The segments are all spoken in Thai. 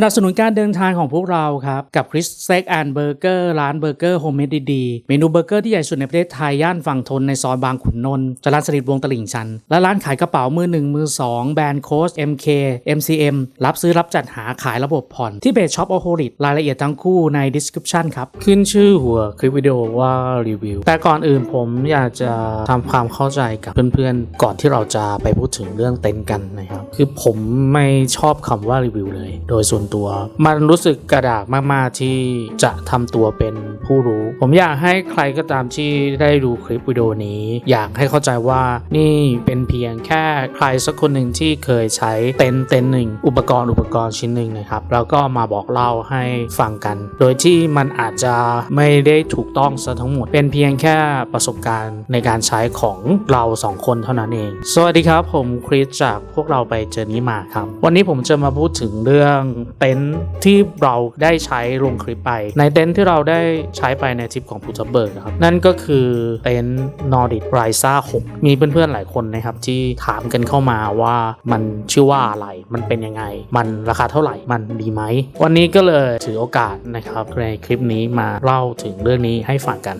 สนับสนุนการเดินทางของพวกเราครับ กับคริสเซ็กแอนเบอร์เกอร์ร้านเบอร์เกอร์โฮมเมดดีๆเมนูเบอร์เกอร์ที่ใหญ่สุดในประเทศไทย ย่านฝั่งทนในซอยบางขุนนนท์จรัญสนิทวงตลิ่งชัน และร้านขายกระเป๋ามือหนึ่งมือสองแบรนด์โค้ช MK MCM รับซื้อรับจัดหาขายระบบผ่อน ที่เพจช็อปโอโฮลิตรายละเอียดทั้งคู่ใน description ครับ ขึ้นชื่อหัวคลิปวิดีโอว่ารีวิวแต่ก่อนอื่นผมอยากจะทำความเข้าใจกับเพื่อนๆ ก่อนที่เราจะไปพูดถึงเรื่องเต็นท์กันนะครับคือผมไม่ชอบคำว่ารีวิวเลย โดยส่วนตัว มันรู้สึกกระดากมากๆที่จะทำตัวเป็นผู้รู้ ผมอยากให้ใครก็ตามที่ได้ดูคลิปวิดีโอนี้ อยากให้เข้าใจว่านี่เป็นเพียงแค่ใครสักคนหนึ่งที่เคยใช้เต็นท์เต็นท์หนึ่งอุปกรณ์อุปกรณ์ชิ้นหนึ่งนะครับ แล้วก็มาบอกเล่าให้ฟังกัน โดยที่มันอาจจะไม่ได้ถูกต้องซะทั้งหมด เป็นเพียงแค่ประสบการณ์ในการใช้ของเราสองคนเท่านั้นเอง สวัสดีครับ ผมคริสจากพวกเราไปเจอนี้มาครับ วันนี้ผมจะมาพูดถึงเรื่องเต็นท์ที่เราได้ใช้ลงคลิปไป ในเต็นท์ที่เราได้ใช้ไปในทริปของพูทเบิร์กครับ นั่นก็คือเต็นท์ Nordic r i s a 6มีเพื่อนๆหลายคนนะครับ ที่ถามกันเข้ามาว่ามันชื่อว่าอะไร มันเป็นยังไง มันราคาเท่าไหร่ มันดีไหม วันนี้ก็เลยถือโอกาสนะครับในคลิปนี้มาเล่าถึงเรื่องนี้ให้ฟังกัน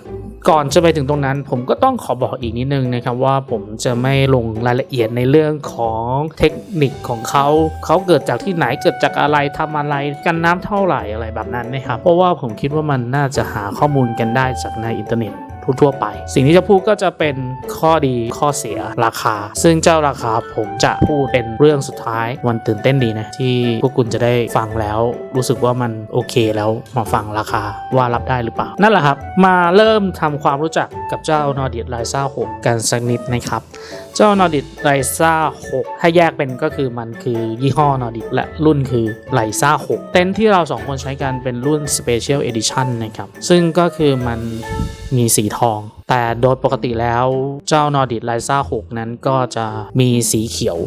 ก่อนจะไปถึงตรงนั้นผมก็ต้องขอบอกอีกนิดนึงนะครับว่าผมจะไม่ลงรายละเอียดในเรื่องของเทคนิคของเขา เขาเกิดจากที่ไหนเกิดจากอะไรทำอะไรกันน้ำเท่าไหร่อะไรแบบนั้นนะครับเพราะว่าผมคิดว่ามันน่าจะหาข้อมูลกันได้จากในอินเทอร์เน็ตทั่วไป สิ่งที่จะพูดก็จะเป็นข้อดีข้อเสียราคา ซึ่งเจ้าราคาผมจะพูดเป็นเรื่องสุดท้ายมันตื่นเต้นดีนะ ที่พวกคุณจะได้ฟังแล้ว รู้สึกว่ามันโอเคแล้วมาฟังราคาว่ารับได้หรือเปล่า นั่นแหละครับ มาเริ่มทำความรู้จักกับเจ้านอร์ดิ r ไรซ่า6กันสักนิดนะครับ เจ้านอร์ดิ r ไลซ่า6ถ้าแยกเป็นก็คือมันคือยี่ห้อนอร์ดิและรุ่นคือไลซ่า6เต็นท์ที่เราสองคนใช้กันเป็นรุ่น Special Edition นะครับ ซึ่งก็คือมันมีสีทอง แต่โดยปกติแล้วเจ้านอร์ดิ r ไลซ่า6นั้นก็จะมีสีเขียว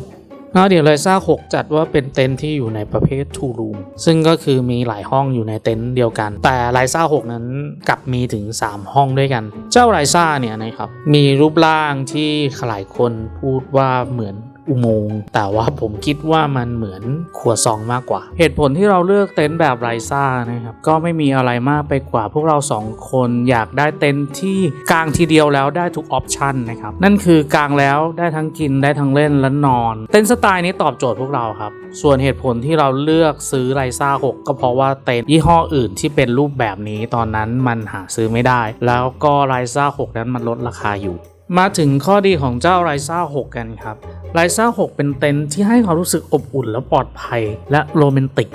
นอร์ดิไรซ่า6จัดว่าเป็นเต็นท์ที่อยู่ในประเภท two room ซึ่งก็คือมีหลายห้องอยู่ในเต็นท์เดียวกัน แต่ไรซ่า6นั้นกลับมีถึง 3 ห้องด้วยกัน เจ้าไรซ่าเนี่ยนะครับมีรูปร่างที่หลายคนพูดว่าเหมือน อุโมงค์แต่ว่าผมคิดว่ามันเหมือนครัวซองมากกว่า เหตุผลที่เราเลือกเต็นท์แบบไรซ่านะครับก็ไม่มีอะไรมากไปกว่า พวกเราสองคนอยากได้เต็นท์ที่กางทีเดียวแล้วได้ทุกออปชันนะครับนั่นคือกางแล้วได้ทั้งกินได้ทั้งเล่นและนอน เต็นท์สไตล์นี้ตอบโจทย์พวกเราครับส่วนเหตุผลที่เราเลือกซื้อไรซ่า6ก็เพราะว่าเต็นท์ยี่ห้ออื่นที่เป็นรูปแบบนี้ตอนนั้นมันหาซื้อไม่ได้ แล้วก็ไรซ่า6นั้นมันลดราคาอยู่ มาถึงข้อดีของเจ้าไรซ่า6กันครับ ไลซ่า6 เป็นเต็นท์ที่ให้ความรู้สึกอบอุ่นและปลอดภัย และโรแมนติก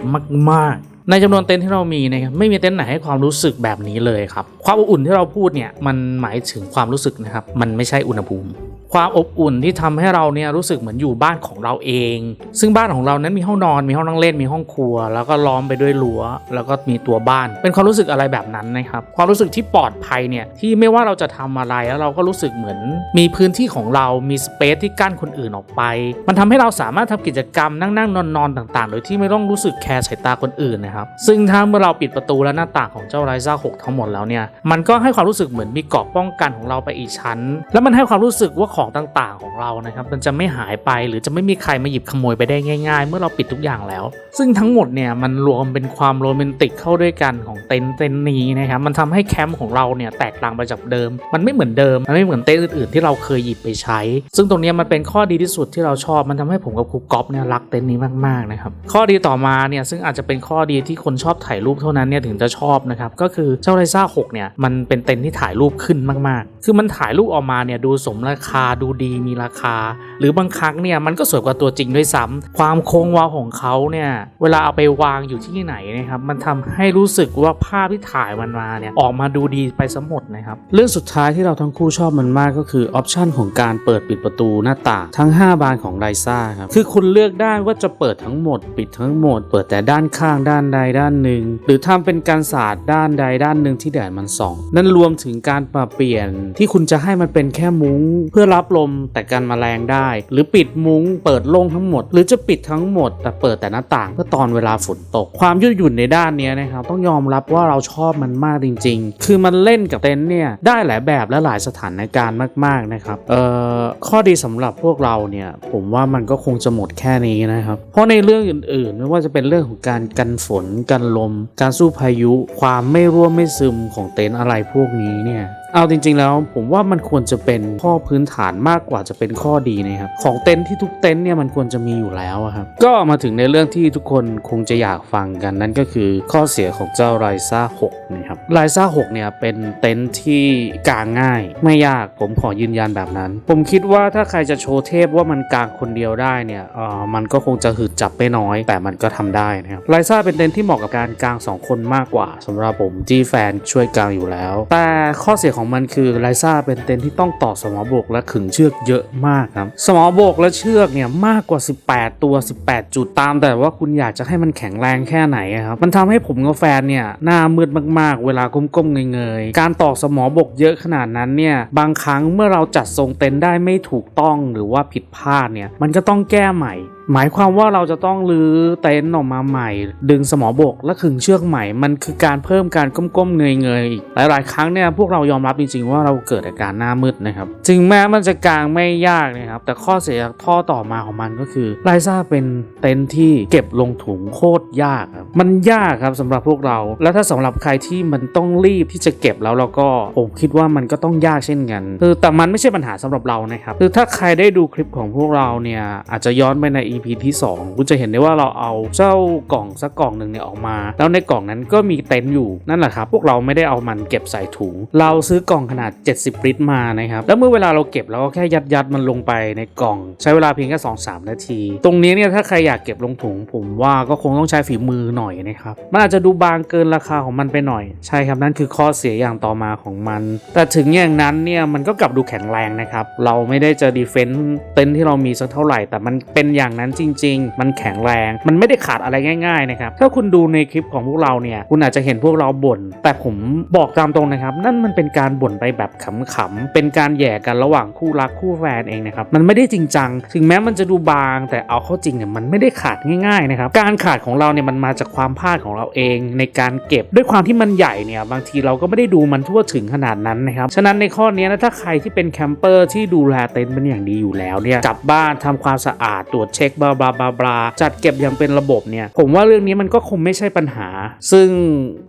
มากๆ ในจำนวนเต็นท์ที่เรามีนะครับไม่มีเต็นท์ไหนให้ความรู้สึกแบบนี้เลยครับความอบอุ่นที่เราพูดเนี่ยมันหมายถึงความรู้สึกนะครับมันไม่ใช่อุณหภูมิ ความอบอุ่นที่ทำให้เราเนี่ยรู้สึกเหมือนอยู่บ้านของเราเอง ซึ่งบ้านของเรานั้นมีห้องนอนมีห้องนั่งเล่นมีห้องครัว แล้วก็ล้อมไปด้วยรั้วแล้วก็มีตัวบ้าน เป็นความรู้สึกอะไรแบบนั้นนะครับความรู้สึกที่ปลอดภัยเนี่ยที่ไม่ว่าเราจะทำอะไรแล้วเราก็รู้สึกเหมือน มีพื้นที่ของเรามีสเปซที่กั้นคนอื่นออกไป มันทำให้เราสามารถทำกิจกรรมนั่งนั่งนอนนอนๆต่าง ๆ โดยที่ไม่ต้องรู้สึกแคร์สายตาคนอื่นนะครับซึ่งถ้าเมื่อเราปิดประตูและหน้าต่างของเจ้าไรซ่า6ทั้งหมดแล้วเนี่ย มันก็ให้ความรู้สึกเหมือนมีเกราะป้องกันของเราไปอีกชั้น แล้วมันให้ความรู้สึกว่าของต่างๆของเรานะครับ มันจะไม่หายไปหรือจะไม่มีใครมาหยิบขโมยไปได้ง่าย ๆ เมื่อเราปิดทุกอย่างแล้ว ซึ่งทั้งหมดเนี่ยมันรวมเป็นความโรแมนติกเข้าด้วยกันของเต็นท์เต็นท์นี้นะครับ มันทำให้แคมป์ของเราเนี่ยแตกต่างไปจากเดิม มันไม่เหมือนเดิม มันไม่เหมือนเต็นท์อื่นๆที่เราเคยหยิบไปใช้ ซึ่งตรงนี้มันเป็นข้อดีที่สุดที่เราชอบ มันทำให้ผมกับครูก๊อฟเนี่ยรักเต็นท์นี้มากๆนะครับ ข้อดีต่อมาเนี่ยซึ่งอาจจะเป็นข้อดีที่คนชอบถ่ายรูปเท่านั้นเนี่ยถึงจะชอบนะครับก็คือเจ้าไรซ่า6เนี่ยมันเป็นเต็นท์ที่ถ่ายรูปขึ้นมากๆ คือมันถ่ายรูปออกมาเนี่ยดูสมราคาดูดีมีราคาหรือบางครั้งเนี่ยมันก็สวยกว่าตัวจริงด้วยซ้ำความโค้งวาวของเขาเนี่ยเวลาเอาไปวางอยู่ที่ไหนนะครับมันทำให้รู้สึกว่าภาพที่ถ่ายมันมาเนี่ยออกมาดูดีไปสมหมดนะครับเรื่องสุดท้ายที่เราทั้งคู่ชอบมันมากก็คือออปชันของการเปิดปิดประตูหน้าต่างทั้ง 5 บานของไรซ่าครับคือคุณเลือกได้ว่าจะเปิดทั้งหมด ปิดทั้งหมด เปิดแต่ด้านข้างด้านใดด้านหนึ่ง หรือทำเป็นการสาดด้านใดด้านหนึ่งที่แดดมันส่อง นั่นรวมถึงการปรับเปลี่ยนที่คุณจะให้มันเป็นแค่มุ้ง เพื่อรับลมแต่กันแมลงได้หรือปิดมุ้งเปิดโล่งทั้งหมด หรือจะปิดทั้งหมด แต่เปิดแต่หน้าต่างเพื่อตอนเวลาฝนตก ความยืดหยุ่นในด้านนี้นะครับต้องยอมรับว่าเราชอบมันมากจริง ๆ คือมันเล่นกับเต็นท์เนี่ยได้หลายแบบและหลายสถานการณ์มาก ๆนะครับเอ่อข้อดีสำหรับพวกเราเนี่ยผมว่ามันก็คงจะหมดแค่นี้นะครับ เพราะในเรื่องอื่นๆ ไม่ว่าจะเป็นเรื่องของการกันฝนกันลม การสู้พายุ ความไม่ร่วมไม่ซึมของเต็นท์อะไรพวกนี้เนี่ยเอาจริง ๆ แล้วผมว่ามันควรจะเป็นข้อพื้นฐานมากกว่าจะเป็นข้อดีนะครับของเต็นท์ที่ทุกเต็นท์เนี่ยมันควรจะมีอยู่แล้วครับก็มาถึงในเรื่องที่ทุกคนคงจะอยากฟังกันนั่นก็คือข้อเสียของเจ้าไรซ่า6นะครับไรซ่า6เนี่ยเป็นเต็นท์ที่กางง่าย ไม่ยากผมขอยืนยันแบบนั้น ผมคิดว่าถ้าใครจะโชว์เทพว่ามันกางคนเดียวได้เนี่ยเออมันก็คงจะหืดจับไม่น้อย แต่มันก็ทำได้นะครับไรซ่าเป็นเต็นท์ที่เหมาะกับการกางสองคนมากกว่าสำหรับผมที่แฟนช่วยกางอยู่แล้ว แต่ข้อเสียของมันคือไรซ่าเป็นเต็นที่ต้องต่อสมอบกและขึงเชือกเยอะมากครับ สมอบกและเชือกเนี่ยมากกว่า 18 ตัว 18 จุดตาม แต่ว่าคุณอยากจะให้มันแข็งแรงแค่ไหนครับมันทำให้ผมกับแฟนเนี่ยหน้ามืดมากๆ เวลาก้มๆเงยๆการต่อสมอบกเยอะขนาดนั้นเนี่ยบางครั้งเมื่อเราจัดทรงเต็นท์ได้ไม่ถูกต้องหรือว่าผิดพลาดเนี่ยมันก็ต้องแก้ใหม่ หมายความว่าเราจะต้องรื้อเต็นท์ออกมาใหม่ ดึงสมอบกและขึงเชือกใหม่ มันคือการเพิ่มการก้มๆเงยๆอีกหลายๆ ครั้งเนี่ยพวกเรายอมรับจริงๆ ว่าเราเกิดอาการหน้ามืดนะครับถึงแม้มันจะกางไม่ยากนะครับ แต่ข้อเสียข้อต่อมาของมันก็คือไลซ่าเป็นเต็นท์ที่เก็บลงถุงโคตรยากครับมันยากครับสำหรับพวกเรา และถ้าสำหรับใครที่มันต้องรีบที่จะเก็บแล้วเราก็ผมคิดว่ามันก็ต้องยากเช่นกันคือแต่มันไม่ใช่ปัญหาสำหรับเรานะครับคือถ้าใครได้ดูคลิปของพวกเราเนี่ยอาจจะย้อนไปใน EP ที่ 2 คุณจะเห็นได้ว่าเราเอาเจ้ากล่องสักกล่องหนึ่งเนี่ยออกมา แล้วในกล่องนั้นก็มีเต็นท์อยู่นั่นแหละครับพวกเราไม่ได้เอามันเก็บใส่ถุง เราซื้อกล่องขนาด 70 ลิตรมานะครับแล้วเมื่อเวลาเราเก็บเราก็แค่ยัดยัดมันลงไปในกล่อง ใช้เวลาเพียงแค่2-3นาที ตรงนี้เนี่ยถ้าใครอยากเก็บลงถุง ผมว่าก็คงต้องใช้ฝีมือหน่อยนะครับมันอาจจะดูบางเกินราคาของมันไปหน่อย ใช่ครับนั่นคือข้อเสียอย่างต่อมาของมัน แต่ถึงอย่างนั้นเนี่ยมันก็กลับดูแข็งแรงนะครับเราไม่ได้จะดีเฟนต์เต็นท์ที่เรามีสักเท่าไหร่ แต่มันเป็นอย่างนั้นจริง ๆ มันแข็งแรง มันไม่ได้ขาดอะไรง่าย ๆ นะครับ ถ้าคุณดูในคลิปของพวกเราเนี่ย คุณอาจจะเห็นพวกเราบ่น แต่ผมบอกตามตรงนะครับ นั่นมันเป็นการบ่นไปแบบขำๆ เป็นการแย่กันระหว่างคู่รักคู่แฟนเองนะครับ มันไม่ได้จริงจัง ถึงแม้มันจะดูบาง แต่เอาเข้าจริงเนี่ย มันไม่ได้ขาดง่ายๆ นะครับ การขาดของเราเนี่ย มันมาจากความพลาดของเราเอง ในการเก็บ ด้วยความที่มันใหญ่เนี่ย บางทีเราก็ไม่ได้ดูมันทั่วถึงขนาดนั้นนะครับ ฉะนั้นในข้อนี้นะ ถ้าใครที่เป็นแคมเปอร์ที่ดูแลเต็นท์เป็นอย่างดีอยู่แล้วเนี่ยกลับบ้านทำความสะอาด ตรวจเช็คบลาบลาบลาบลาจัดเก็บอย่างเป็นระบบเนี่ย ผมว่าเรื่องนี้มันก็คงไม่ใช่ปัญหา ซึ่ง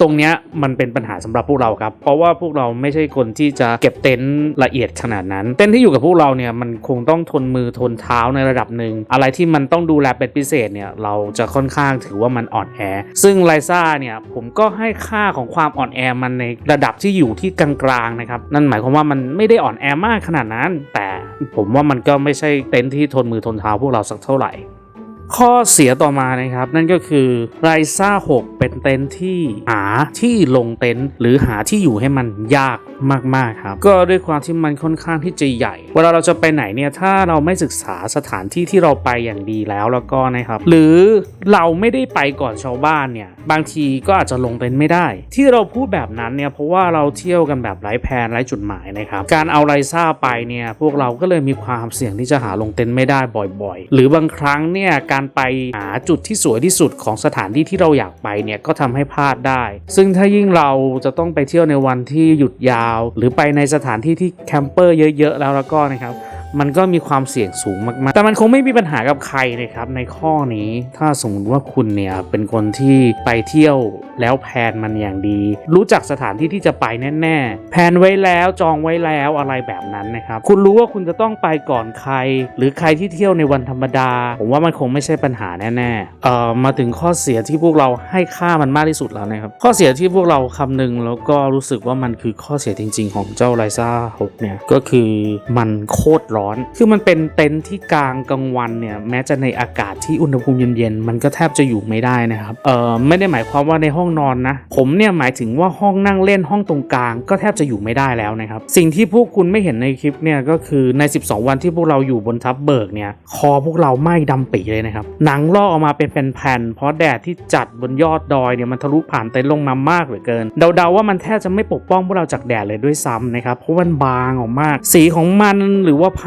ตรงเนี้ยมันเป็นปัญหาสำหรับพวกเราครับ เพราะว่าพวกเราไม่ใช่คนที่จะเก็บเต็นท์ละเอียดขนาดนั้น เต็นท์ที่อยู่กับพวกเราเนี่ยมันคงต้องทนมือทนเท้าในระดับหนึ่ง อะไรที่มันต้องดูแลเป็นพิเศษเนี่ยเราจะค่อนข้างถือว่ามันอ่อนแอ ซึ่งไลซ่าเนี่ยผมก็ให้ค่าของความอ่อนแอมันในระดับที่อยู่ที่กลางๆนะครับ นั่นหมายความว่ามันไม่ได้อ่อนแอมากขนาดนั้น แต่ ผมว่ามันก็ไม่ใช่เต็นท์ที่ทนมือทนเท้าพวกเราสักเท่าไหร่ ข้อเสียต่อมานะครับ นั่นก็คือไรซ่า 6 เป็นเต็นท์ที่หาที่ลงเต็นท์หรือหาที่อยู่ให้มันยากมากๆครับ ก็ด้วยความที่มันค่อนข้างที่จะใหญ่ เวลาเราจะไปไหนเนี่ยถ้าเราไม่ศึกษาสถานที่ที่เราไปอย่างดีแล้วแล้วก็นะครับ หรือเราไม่ได้ไปก่อนชาวบ้านเนี่ยบางทีก็อาจจะลงเต็นท์ไม่ได้ ที่เราพูดแบบนั้นเนี่ยเพราะว่าเราเที่ยวกันแบบไร้แผนไร้จุดหมายนะครับ การเอาไรซ่าไปเนี่ยพวกเราก็เลยมีความเสี่ยงที่จะหาลงเต็นท์ไม่ได้บ่อย ๆ หรือบางครั้งเนี่ยการไปหาจุดที่สวยที่สุดของสถานที่ที่เราอยากไปเนี่ยก็ทำให้พลาดได้ ซึ่งถ้ายิ่งเราจะต้องไปเที่ยวในวันที่หยุดยาว หรือไปในสถานที่ที่แคมเปอร์เยอะๆแล้วแล้วก็นะครับ มันก็มีความเสี่ยงสูงมากๆ แต่มันคงไม่มีปัญหากับใครนะครับ ในข้อนี้ถ้าสมมติว่าคุณเนี่ยเป็นคนที่ไปเที่ยวแล้วแพนมันอย่างดี รู้จักสถานที่ที่จะไปแน่ ๆ แพนไว้แล้วจองไว้แล้วอะไรแบบนั้นนะครับคุณรู้ว่าคุณจะต้องไปก่อนใคร หรือใครที่เที่ยวในวันธรรมดา ผมว่ามันคงไม่ใช่ปัญหาแน่ๆเอ่อมาถึงข้อเสียที่พวกเราให้ค่ามันมากที่สุดแล้วนะครับข้อเสียที่พวกเราคำนึงแล้วก็รู้สึกว่ามันคือข้อเสียจริง ๆ ของเจ้าไรซ่า6เนี่ยก็คือมันโคตรร้อน คือมันเป็นเต็นท์ที่กลางกลางวันเนี่ยแม้จะในอากาศที่อุณหภูมิเย็นๆมันก็แทบจะอยู่ไม่ได้นะครับเอ่อไม่ได้หมายความว่าในห้องนอนนะผมเนี่ยหมายถึงว่าห้องนั่งเล่นห้องตรงกลางก็แทบจะอยู่ไม่ได้แล้วนะครับสิ่งที่พวกคุณไม่เห็นในคลิปเนี่ยก็คือใน 12 วันที่พวกเราอยู่บนทับเบิกเนี่ยคอพวกเราไหม้ดำปีเลยนะครับหนังลอกออกมาเป็นแผ่นๆเพราะแดดที่จัดบนยอดดอยเนี่ยมันทะลุผ่านเต็นท์ลงมามากเหลือเกินเดาๆว่ามันแทบจะไม่ปกป้องพวกเราจากแดดเลยด้วยซ้ำนะครับเพราะมันบางออกมาก สีของมันหรือว่าผ้า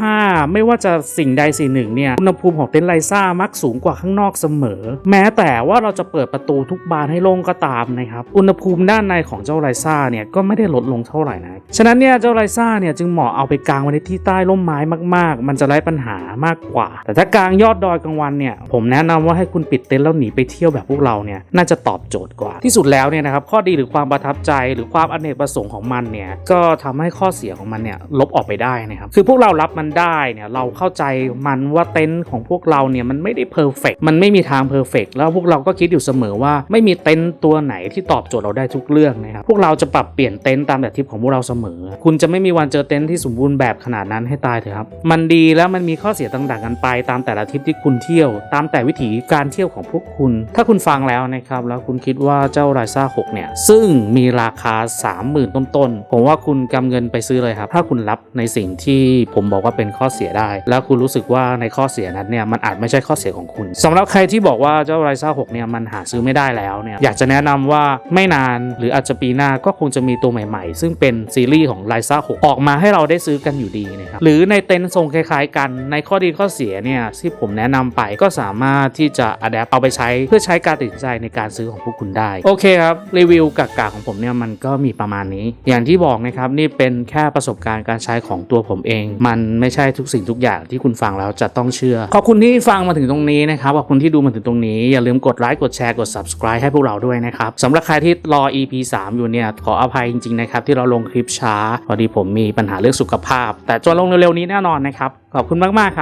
ไม่ว่าจะสิ่งใดสิ่งหนึ่งเนี่ยอุณหภูมิของเต็นท์ไลซ่ามักสูงกว่าข้างนอกเสมอ แม้แต่ว่าเราจะเปิดประตูทุกบานให้โล่งก็ตามนะครับอุณหภูมิด้านในของเจ้าไลซ่าเนี่ยก็ไม่ได้ลดลงเท่าไหร่นะฉะนั้นเนี่ยเจ้าไลซ่าเนี่ยจึงเหมาะเอาไปกางไว้ในที่ใต้ร่มไม้มาก ๆ มันจะไร้ปัญหามากกว่า แต่ถ้ากางยอดดอยกลางวันเนี่ยผมแนะนำว่าให้คุณปิดเต็นท์แล้วหนีไปเที่ยวแบบพวกเราเนี่ยน่าจะตอบโจทย์กว่า ที่สุดแล้วเนี่ยนะครับข้อดีหรือความประทับใจหรือความอเนกประสงค์ของมันเนี่ยก็ทำให้ข้อเสียของมันเนี่ยลบออกไปได้นะครับคือพวกเรารับมันได้เนี่ยเราเข้าใจมันว่าเต็นท์ของพวกเราเนี่ยมันไม่ได้เพอร์เฟกมันไม่มีทางเพอร์เฟกแล้วพวกเราก็คิดอยู่เสมอว่าไม่มีเต็นท์ตัวไหนที่ตอบโจทย์เราได้ทุกเรื่องนะครับพวกเราจะปรับเปลี่ยนเต็นท์ตามแบบทิปของพวกเราเสมอ คุณจะไม่มีวันเจอเต็นท์ที่สมบูรณ์แบบขนาดนั้นให้ตายเถอะครับมันดีแล้วมันมีข้อเสียต่างๆกันไป ตามแต่ละทิปที่คุณเที่ยว ตามแต่วิถีการเที่ยวของพวกคุณ ถ้าคุณฟังแล้วนะครับแล้วคุณคิดว่าเจ้าไรซ่า6เนี่ยซึ่งมีราคา 30,000 ต้นๆผมว่าคุณกำเงินไปซื้อเลยครับถ้าคุณรับในสิ่งที่ผมบอกว่าเป็นข้อเสียได้ แล้วคุณรู้สึกว่าในข้อเสียนั้นเนี่ยมันอาจไม่ใช่ข้อเสียของคุณสำหรับใครที่บอกว่าเจ้าไรซ่า6เนี่ยมันหาซื้อไม่ได้แล้วเนี่ยอยากจะแนะนำว่าไม่นานหรืออาจจะปีหน้าก็คงจะมีตัวใหม่ๆ ซึ่งเป็นซีรีส์ของไรซ่า6ออกมาให้เราได้ซื้อกันอยู่ดีนะครับหรือในเต็นท์ทรงคล้ายๆ กันในข้อดีข้อเสียเนี่ยที่ผมแนะนำไปก็สามารถที่จะอัดแอปเอาไปใช้เพื่อใช้การตัดสินใจในการซื้อของพวกคุณได้ โอเคครับ รีวิวกากๆของผมเนี่ยมันก็มีประมาณนี้ อย่างที่บอกนะครับนี่เป็นแค่ประสบการณ์การใช้ของตัวผมเอง มันไม่ใช่ทุกสิ่งทุกอย่างที่คุณฟังแล้วจะต้องเชื่อ ขอบคุณที่ฟังมาถึงตรงนี้นะครับขอบคุณที่ดูมาถึงตรงนี้ อย่าลืมกดไลค์กดแชร์กด subscribe ให้พวกเราด้วยนะครับสำหรับใครที่รอ EP 3 อยู่เนี่ยขออภัยจริงๆนะครับที่เราลงคลิปช้า พอดีผมมีปัญหาเรื่องสุขภาพ แต่จะลงเร็วๆนี้แน่นอนนะครับขอบคุณมากๆครับ